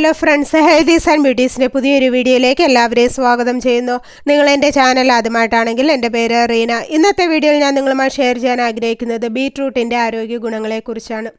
Hello friends healthies and ബ്യൂട്ടീസിന്റെ പുതിയൊരു വീഡിയോയിലേക്ക് എല്ലാവരെയും സ്വാഗതം ചെയ്യുന്നു. നിങ്ങൾ എന്റെ ചാനൽ ആദ്യമായിട്ടാണെങ്കിൽ എന്റെ പേര് റീന. ഇന്നത്തെ വീഡിയോയിൽ ഞാൻ നിങ്ങളുമായി ഷെയർ ചെയ്യാൻ ആഗ്രഹിക്കുന്നത് ബീട്രൂട്ടിന്റെ ആരോഗ്യ ഗുണങ്ങളെക്കുറിച്ചാണ്.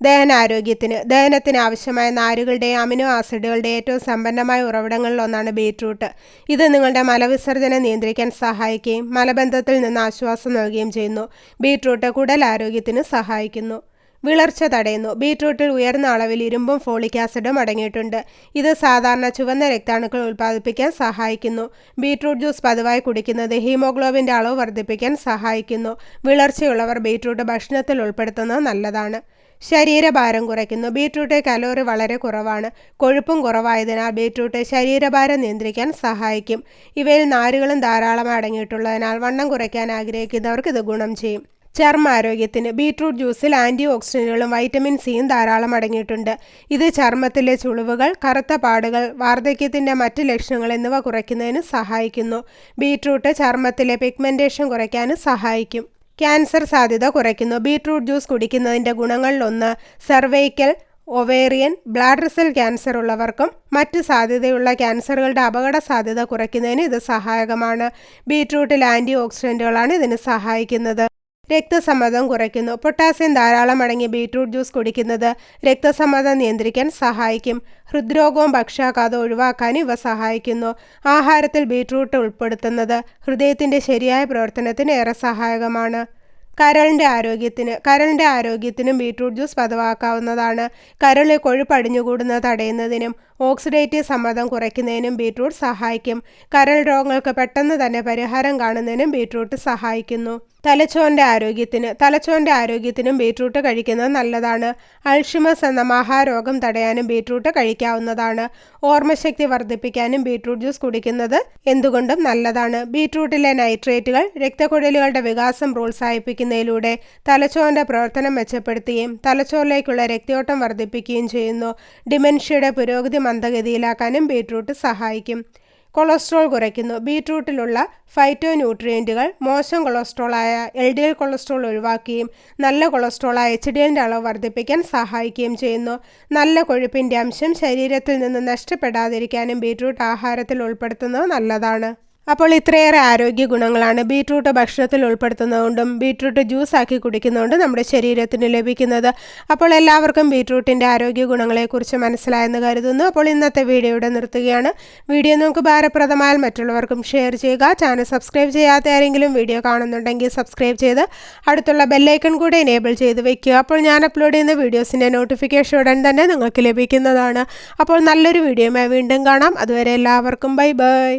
ദഹനാരോഗ്യത്തിന് ദഹനത്തിന് ആവശ്യമായ നാരുകളുടെയും അമിനോ ആസിഡുകളുടെ ഏറ്റവും സമ്പന്നമായ ഉറവിടങ്ങളിലൊന്നാണ് ബീട്രൂട്ട് ഇത് നിങ്ങളുടെ മലവിസർജനം നിയന്ത്രിക്കാൻ സഹായിക്കുകയും മലബന്ധത്തിൽ നിന്ന് ആശ്വാസം നൽകുകയും ചെയ്യുന്നു. ബീട്രൂട്ട് കുടൽ ആരോഗ്യത്തിന് സഹായിക്കുന്നു. വിളർച്ച തടയുന്നു. ബീട്രൂട്ടിൽ ഉയർന്ന അളവിൽ ഇരുമ്പും ഫോളിക് ആസിഡും അടങ്ങിയിട്ടുണ്ട്. ഇത് സാധാരണ ചുവന്ന രക്താണുക്കൾ ഉൽപ്പാദിപ്പിക്കാൻ സഹായിക്കുന്നു. ബീട്രൂട്ട് ജ്യൂസ് പതിവായി കുടിക്കുന്നത് ഹീമോഗ്ലോബിന്റെ അളവ് വർദ്ധിപ്പിക്കാൻ സഹായിക്കുന്നു. വിളർച്ചയുള്ളവർ ബീട്രൂട്ട് ഭക്ഷണത്തിൽ ഉൾപ്പെടുത്തുന്നത് നല്ലതാണ്. ശരീരഭാരം കുറയ്ക്കുന്നു. ബീട്രൂട്ടെ കലോറി വളരെ കുറവാണ്. കൊഴുപ്പും കുറവായതിനാൽ ബീട്രൂട്ട് ശരീരഭാരം നിയന്ത്രിക്കാൻ സഹായിക്കും. ഇവയിൽ നാരുകളും ധാരാളം അടങ്ങിയിട്ടുള്ളതിനാൽ വണ്ണം കുറയ്ക്കാൻ ആഗ്രഹിക്കുന്നവർക്ക് ഇത് ഗുണം ചെയ്യും. ചർമ്മാരോഗ്യത്തിന് ബീട്രൂട്ട് ജ്യൂസിൽ ആന്റി ഓക്സിഡന്റുകളും വൈറ്റമിൻ സിയും ധാരാളം അടങ്ങിയിട്ടുണ്ട്. ഇത് ചർമ്മത്തിലെ ചുളിവുകൾ കറുത്ത പാടുകൾ വാർദ്ധക്യത്തിന്റെ മറ്റ് ലക്ഷണങ്ങൾ എന്നിവ കുറയ്ക്കുന്നതിന് സഹായിക്കുന്നു. ബീട്രൂട്ട് ചർമ്മത്തിലെ പിഗ്മെന്റേഷൻ കുറയ്ക്കാനും സഹായിക്കും. ക്യാൻസർ സാധ്യത കുറയ്ക്കുന്നു. ബീട്രൂട്ട് ജ്യൂസ് കുടിക്കുന്നതിന്റെ ഗുണങ്ങളിലൊന്ന് cervical ovarian bladder cell cancer ഉള്ളവർക്കും മറ്റ് സാധ്യതയുള്ള ക്യാൻസറുകളുടെ അപകട സാധ്യത കുറയ്ക്കുന്നതിന് ഇത് സഹായകമാണ്. ബീട്രൂട്ടിൽ ആന്റി ഓക്സിഡന്റുകളാണ് ഇതിന് സഹായിക്കുന്നത്. രക്തസമ്മർദ്ദം കുറയ്ക്കുന്നു. പൊട്ടാസ്യം ധാരാളം അടങ്ങിയ ബീട്രൂട്ട് ജ്യൂസ് കുടിക്കുന്നത് രക്തസമ്മർദ്ദം നിയന്ത്രിക്കാൻ സഹായിക്കും. ഹൃദ്രോഗവും പക്ഷാഘാതം ഒഴിവാക്കാൻ ഇവ സഹായിക്കുന്നു. ആഹാരത്തിൽ ബീട്രൂട്ട് ഉൾപ്പെടുത്തുന്നത് ഹൃദയത്തിന്റെ ശരിയായ പ്രവർത്തനത്തിന് ഏറെ സഹായകമാണ്. കരളിന്റെ ആരോഗ്യത്തിന് കരളിന്റെ ആരോഗ്യത്തിനും ബീട്രൂട്ട് ജ്യൂസ് പതിവാക്കാവുന്നതാണ്. കരളിൽ കൊഴുപ്പ് അടിഞ്ഞുകൂടുന്നത് തടയുന്നതിനും ഓക്സിഡേറ്റീവ് സമ്മർദ്ദം കുറയ്ക്കുന്നതിനും ബീട്രൂട്ട് സഹായിക്കും. കരൾ രോഗങ്ങൾക്ക് പെട്ടെന്ന് തന്നെ പരിഹാരം കാണുന്നതിനും ബീട്രൂട്ട് സഹായിക്കുന്നു. തലച്ചോറിന്റെ ആരോഗ്യത്തിന് തലച്ചോറിന്റെ ആരോഗ്യത്തിനും ബീട്രൂട്ട് കഴിക്കുന്നത് നല്ലതാണ്. അൾഷിമസ് എന്ന മഹാരോഗം തടയാനും ബീട്രൂട്ട് കഴിക്കാവുന്നതാണ്. ഓർമ്മശക്തി വർദ്ധിപ്പിക്കാനും ബീട്രൂട്ട് ജ്യൂസ് കുടിക്കുന്നത് എന്തുകൊണ്ടും നല്ലതാണ്. ബീട്രൂട്ടിലെ നൈട്രേറ്റുകൾ രക്തക്കുഴലുകളുടെ വികാസം പ്രോത്സാഹിപ്പിക്കുന്നതിലൂടെ തലച്ചോറിന്റെ പ്രവർത്തനം മെച്ചപ്പെടുത്തുകയും തലച്ചോറിലേക്കുള്ള രക്തയോട്ടം വർദ്ധിപ്പിക്കുകയും ചെയ്യുന്നു. ഡിമെൻഷ്യയുടെ പുരോഗതി മന്ദഗതിയിലാക്കാനും ബീട്രൂട്ട് സഹായിക്കും. കൊളസ്ട്രോൾ കുറയ്ക്കുന്നു. ബീട്രൂട്ടിലുള്ള ഫൈറ്റോ ന്യൂട്രിയന്റുകൾ മോശം കൊളസ്ട്രോളായ എൽ ഡി എൽ കൊളസ്ട്രോൾ ഒഴിവാക്കുകയും നല്ല കൊളസ്ട്രോളായ എച്ച് ഡി എല്ലിന്റെ അളവ് വർദ്ധിപ്പിക്കാൻ സഹായിക്കുകയും ചെയ്യുന്നു. നല്ല കൊഴുപ്പിന്റെ അംശം ശരീരത്തിൽ നിന്ന് നഷ്ടപ്പെടാതിരിക്കാനും ബീട്രൂട്ട് ആഹാരത്തിൽ ഉൾപ്പെടുത്തുന്നത് നല്ലതാണ്. അപ്പോൾ ഇത്രയേറെ ആരോഗ്യ ഗുണങ്ങളാണ് ബീട്രൂട്ട് ഭക്ഷണത്തിൽ ഉൾപ്പെടുത്തുന്നതുകൊണ്ടും ബീട്രൂട്ട് ജ്യൂസ് ആക്കി കുടിക്കുന്നതുകൊണ്ടും നമ്മുടെ ശരീരത്തിന് ലഭിക്കുന്നത്. അപ്പോൾ എല്ലാവർക്കും ബീട്രൂട്ടിന്റെ ആരോഗ്യ ഗുണങ്ങളെക്കുറിച്ച് മനസ്സിലായെന്ന് കരുതുന്നു. അപ്പോൾ ഇന്നത്തെ വീഡിയോയുടെ നിർത്തുകയാണ്. വീഡിയോ നമുക്ക് ഭാരപ്രദമായാൽ മറ്റുള്ളവർക്കും ഷെയർ ചെയ്യുക. ചാനൽ സബ്സ്ക്രൈബ് ചെയ്യാത്ത ആരെങ്കിലും വീഡിയോ കാണുന്നുണ്ടെങ്കിൽ സബ്സ്ക്രൈബ് ചെയ്ത് അടുത്തുള്ള ബെല്ലൈക്കൺ കൂടെ എനേബിൾ ചെയ്ത് വെക്കുക. അപ്പോൾ ഞാൻ അപ്ലോഡ് ചെയ്യുന്ന വീഡിയോസിന്റെ നോട്ടിഫിക്കേഷൻ ഉടൻ തന്നെ നിങ്ങൾക്ക് ലഭിക്കുന്നതാണ്. അപ്പോൾ നല്ലൊരു വീഡിയോയുമായി വീണ്ടും കാണാം. അതുവരെ എല്ലാവർക്കും ബൈ ബൈ.